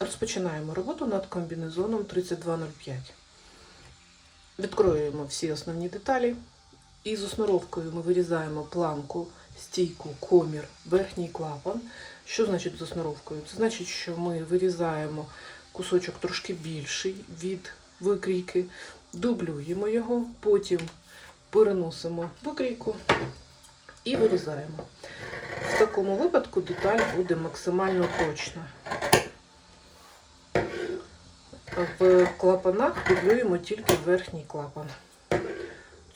Розпочинаємо роботу над комбінезоном 3205. Відкроюємо всі основні деталі. І з основровкою ми вирізаємо планку, стійку, комір, верхній клапан. Що значить з основровкою? Це значить, що ми вирізаємо кусочок трошки більший від викрійки, дублюємо його, потім переносимо викрійку і вирізаємо. В такому випадку деталь буде максимально точна. В клапанах дублюємо тільки верхній клапан.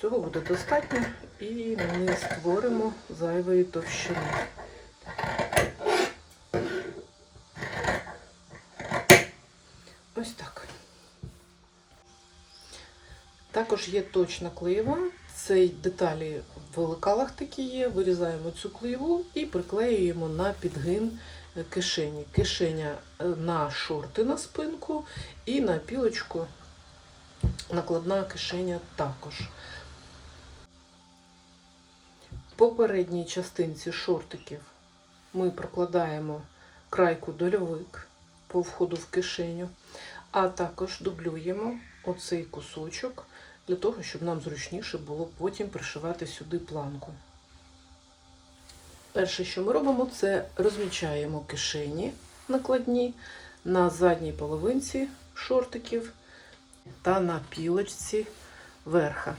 Цього буде достатньо і не створимо зайвої товщини. Ось так. Також є точна клеєва. Це деталі в лекалах такі є. Вирізаємо цю клеєву і приклеюємо на підгин кишені. Кишеня е, на шорти на спинку і на пілочку накладна кишеня також. По передній частинці шортиків ми прокладаємо крайку дольовик по входу в кишеню, а також дублюємо оцей кусочок для того, щоб нам зручніше було потім пришивати сюди планку. Перше, що ми робимо, це розмічаємо кишені накладні на задній половинці шортиків та на пілочці верха.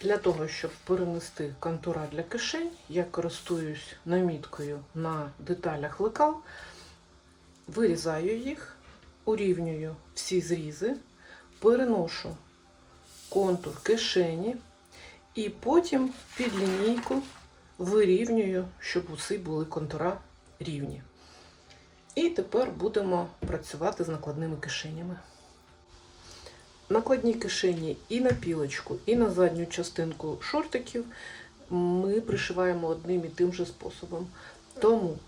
Для того, щоб перенести контура для кишень, я користуюсь наміткою на деталях лекал, вирізаю їх, урівнюю всі зрізи, переношу контур кишені і потім під лінійку вирівнюю, щоб усі були контура рівні. І тепер будемо працювати з накладними кишенями. Накладні кишені і на пілочку, і на задню частинку шортиків ми пришиваємо одним і тим же способом. Тому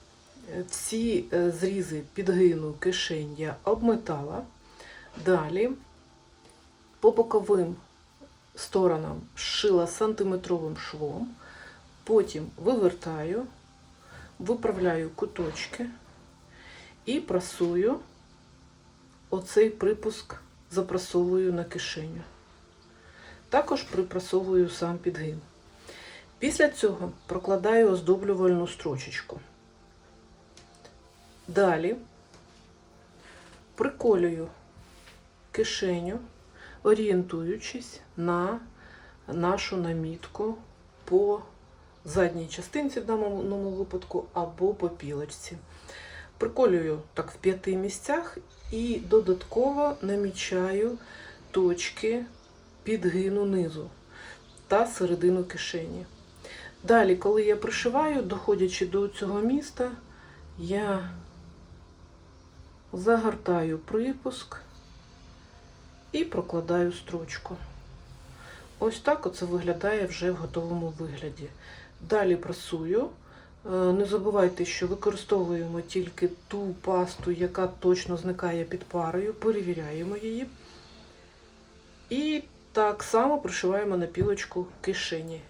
е, всі е, зрізи підгину кишень я обметала. Далі по боковим сторонам шила сантиметровим швом, потім вивертаю, виправляю куточки і прасую оцей припуск запрасовую на кишеню. Також припрасовую сам підгин. Після цього прокладаю оздоблювальну строчечку. Далі приколюю кишеню, орієнтуючись на нашу намітку по задній частинці в даному випадку або по пілочці. Приколюю так в п'яти місцях і додатково намічаю точки підгину низу та середину кишені. Далі, коли я пришиваю, доходячи до цього міста, я загортаю припуск і прокладаю строчку. Ось так оце виглядає вже в готовому вигляді. Далі прасую. Не забувайте, що використовуємо тільки ту пасту, яка точно зникає під парою, перевіряємо її. І так само пришиваємо на пілочку кишені.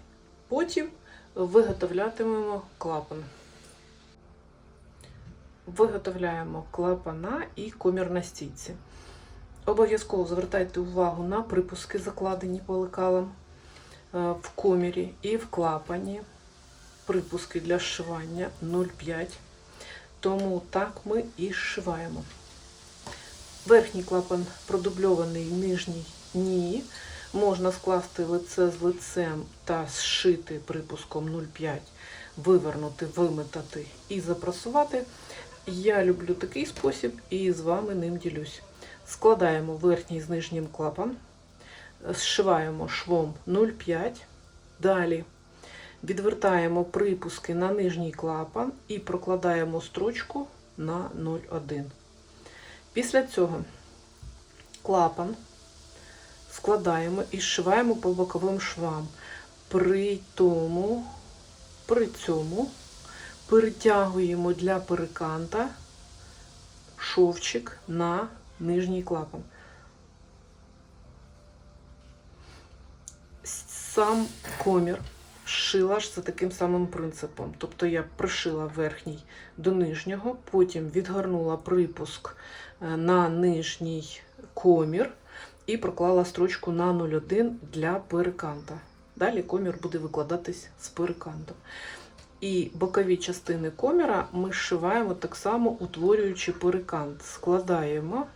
Потім виготовлятимемо клапан. Виготовляємо клапана і комір на стійці. Обов'язково звертайте увагу на припуски, закладені по лекалам в комірі і в клапані припуски для зшивання 0,5. Тому так ми і зшиваємо. Верхній клапан продубльований, нижній ні. Можна скласти лице з лицем та зшити припуском 0,5, вивернути, виметати і запрасувати. Я люблю такий спосіб і з вами ним ділюсь. Складаємо верхній з нижнім клапан, зшиваємо швом 0,5. Далі Відвертаємо припуски на нижній клапан і прокладаємо строчку на 0,1. Після цього клапан складаємо і зшиваємо по боковим швам. При тому, при цьому перетягуємо для переканта шовчик на нижній клапан. Сам комір вшила ж за таким самим принципом. Тобто я пришила верхній до нижнього, потім відгорнула припуск е, на нижній комір і проклала строчку на 0,1 для переканта. Далі комір буде викладатись з перекантом. І бокові частини коміра ми зшиваємо так само, утворюючи перекант. Складаємо.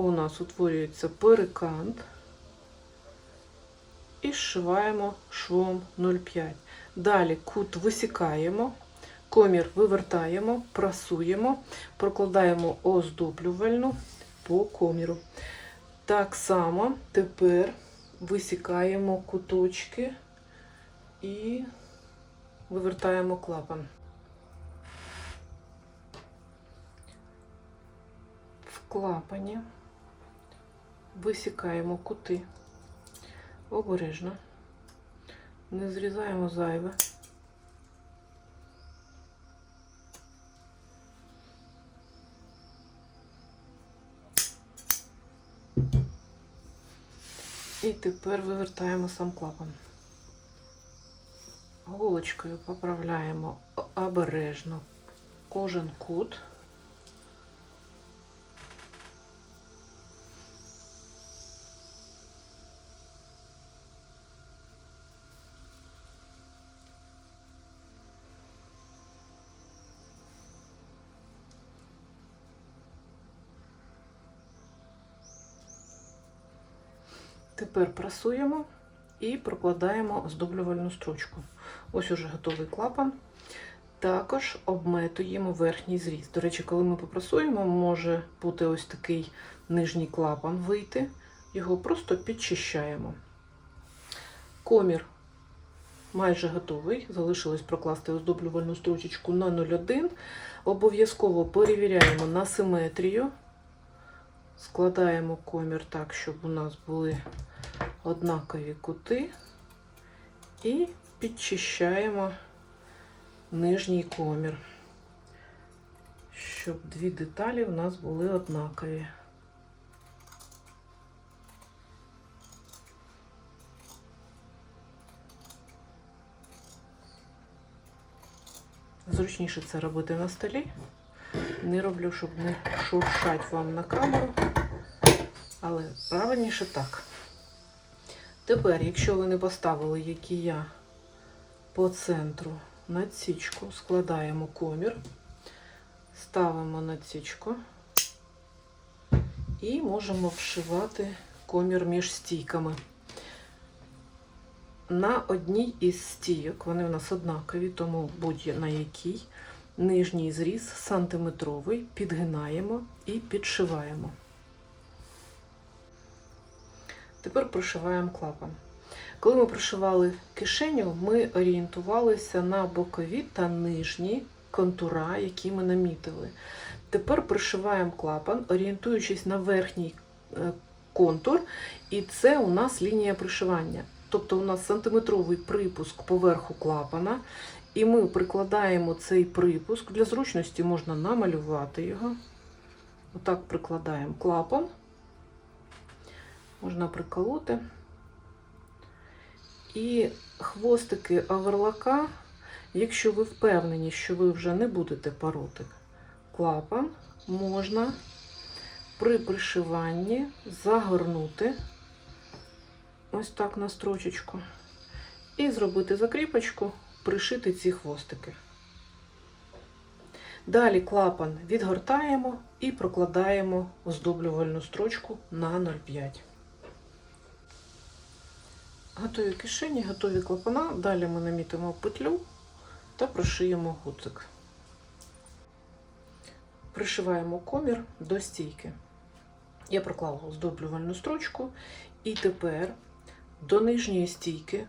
У нас утворюється перекант. І зшиваємо швом 0,5. Далі кут висікаємо, комір вивертаємо, прасуємо, прокладаємо оздоблювальну по коміру. Так само тепер висікаємо куточки і вивертаємо клапан. В клапані висікаємо кути обережно, не зрізаємо зайве. І тепер вивертаємо сам клапан. Голочкою поправляємо обережно кожен кут. Тепер прасуємо і прокладаємо оздоблювальну строчку. Ось уже готовий клапан. Також обметуємо верхній зріз. До речі, коли ми попрасуємо, може бути ось такий нижній клапан вийти. Його просто підчищаємо. Комір майже готовий. Залишилось прокласти оздоблювальну строчечку на 0,1. Обов'язково перевіряємо на симетрію. Складаємо комір так, щоб у нас були однакові кути і підчищаємо нижній комір, щоб дві деталі у нас були однакові. Зручніше це робити на столі. Не роблю, щоб не шуршать вам на камеру, але правильніше так. Тепер, якщо ви не поставили, як і я, по центру надсічку, складаємо комір, ставимо надсічку і можемо вшивати комір між стійками. На одній із стійок, вони у нас однакові, тому будь-на якій нижній зріз сантиметровий, підгинаємо і підшиваємо. Тепер прошиваємо клапан. Коли ми прошивали кишеню, ми орієнтувалися на бокові та нижні контура, які ми намітили. Тепер пришиваємо клапан, орієнтуючись на верхній е, контур, і це у нас лінія пришивання. Тобто у нас сантиметровий припуск поверху клапана, і ми прикладаємо цей припуск. Для зручності можна намалювати його. Отак прикладаємо клапан можна приколоти. І хвостики оверлака, якщо ви впевнені, що ви вже не будете пороти клапан, можна при пришиванні загорнути ось так на строчечку і зробити закріпочку, пришити ці хвостики. Далі клапан відгортаємо і прокладаємо оздоблювальну строчку на 0,5. Готові кишені, готові клапана. Далі ми намітимо петлю та прошиємо гудзик. Пришиваємо комір до стійки. Я проклала оздоблювальну строчку, і тепер до нижньої стійки,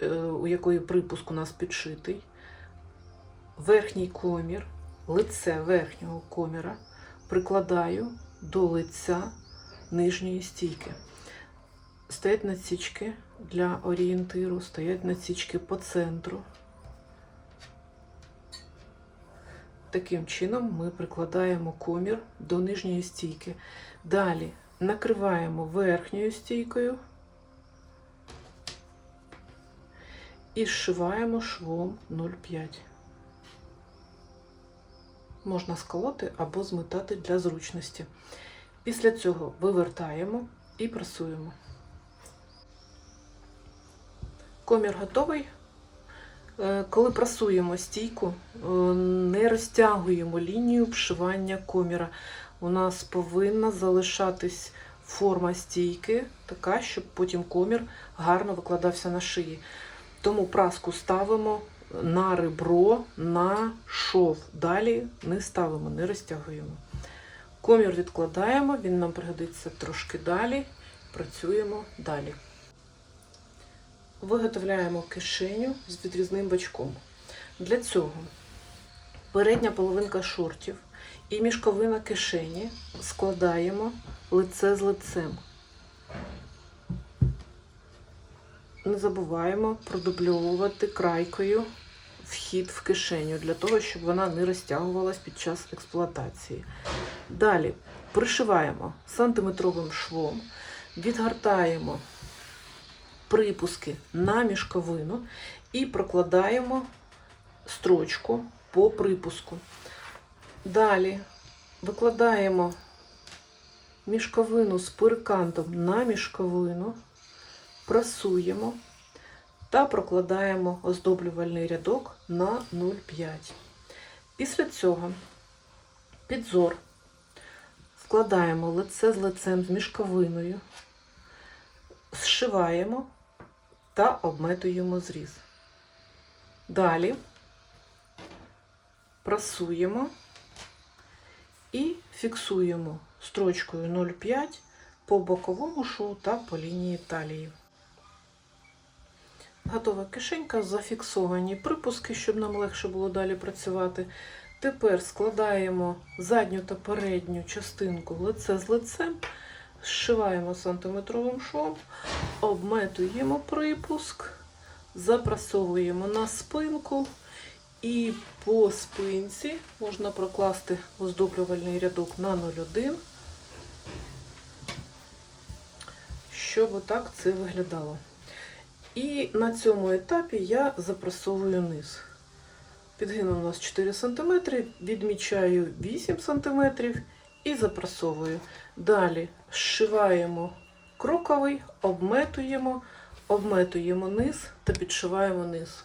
е, у якої припуск у нас підшитий, верхній комір, лице верхнього коміра прикладаю до лиця нижньої стійки. Стоять надсічки для орієнтиру, стоять надсічки по центру. Таким чином ми прикладаємо комір до нижньої стійки. Далі накриваємо верхньою стійкою і зшиваємо швом 0,5. Можна сколоти або зметати для зручності. Після цього вивертаємо і прасуємо. Комір готовий. Е, Коли прасуємо стійку, е, не розтягуємо лінію вшивання коміра. У нас повинна залишатись форма стійки, така, щоб потім комір гарно викладався на шиї. Тому праску ставимо на ребро, на шов. Далі не ставимо, не розтягуємо. Комір відкладаємо, він нам пригодиться трошки далі. Працюємо далі. Виготовляємо кишеню з відрізним бачком. Для цього передня половинка шортів і мішковина кишені складаємо лице з лицем. Не забуваємо продубльовувати крайкою вхід в кишеню для того, щоб вона не розтягувалась під час експлуатації. Далі пришиваємо сантиметровим швом, відгортаємо припуски на мішковину і прокладаємо строчку по припуску. Далі викладаємо мішковину з перекантом на мішковину, прасуємо та прокладаємо оздоблювальний рядок на 0,5. Після цього підзор складаємо лице з лицем з мішковиною, зшиваємо та обметуємо зріз. Далі прасуємо і фіксуємо строчкою 0,5 по боковому шву та по лінії талії. Готова кишенька, зафіксовані припуски, щоб нам легше було далі працювати. Тепер складаємо задню та передню частинку лице з лицем, зшиваємо сантиметровим швом, обметуємо припуск, запрасовуємо на спинку і по спинці можна прокласти оздоблювальний рядок на 0,1, щоб отак це виглядало. І на цьому етапі я запрасовую низ. Підгину у нас 4 см, відмічаю 8 см і запрасовую. Далі зшиваємо кроковий, обметуємо, обметуємо низ та підшиваємо низ.